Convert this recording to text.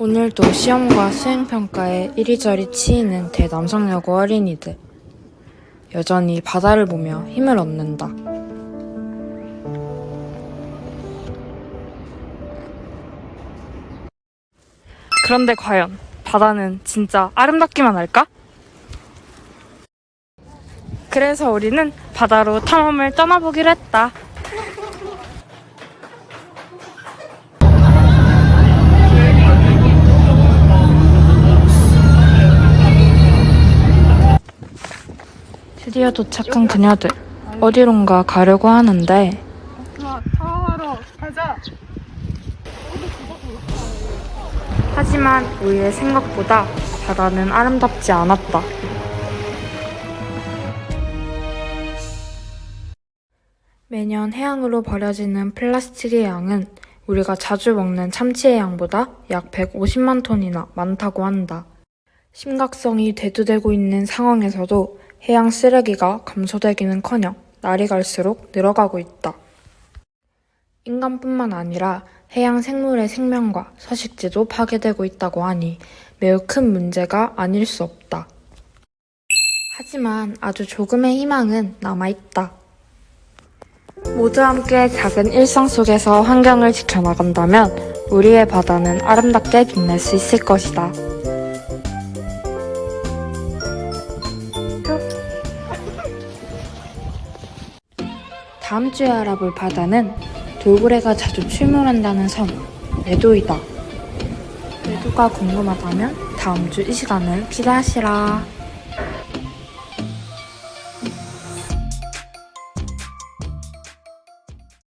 오늘도 시험과 수행평가에 이리저리 치이는 대남성여고 어린이들. 여전히 바다를 보며 힘을 얻는다. 그런데 과연 바다는 진짜 아름답기만 할까? 그래서 우리는 바다로 탐험을 떠나보기로 했다. 드디어 도착한 그녀들. 어디론가 가려고 하는데. 하지만 우리의 생각보다 바다는 아름답지 않았다. 매년 해양으로 버려지는 플라스틱의 양은 우리가 자주 먹는 참치의 양보다 약 150만 톤이나 많다고 한다. 심각성이 대두되고 있는 상황에서도 해양 쓰레기가 감소되기는커녕 날이 갈수록 늘어가고 있다. 인간뿐만 아니라 해양 생물의 생명과 서식지도 파괴되고 있다고 하니 매우 큰 문제가 아닐 수 없다. 하지만 아주 조금의 희망은 남아있다. 모두 함께 작은 일상 속에서 환경을 지켜나간다면 우리의 바다는 아름답게 빛날 수 있을 것이다. 다음 주에 알아볼 바다는 돌고래가 자주 출몰한다는 섬, 레도이다. 레도가 궁금하다면 다음 주 이 시간을 기대하시라.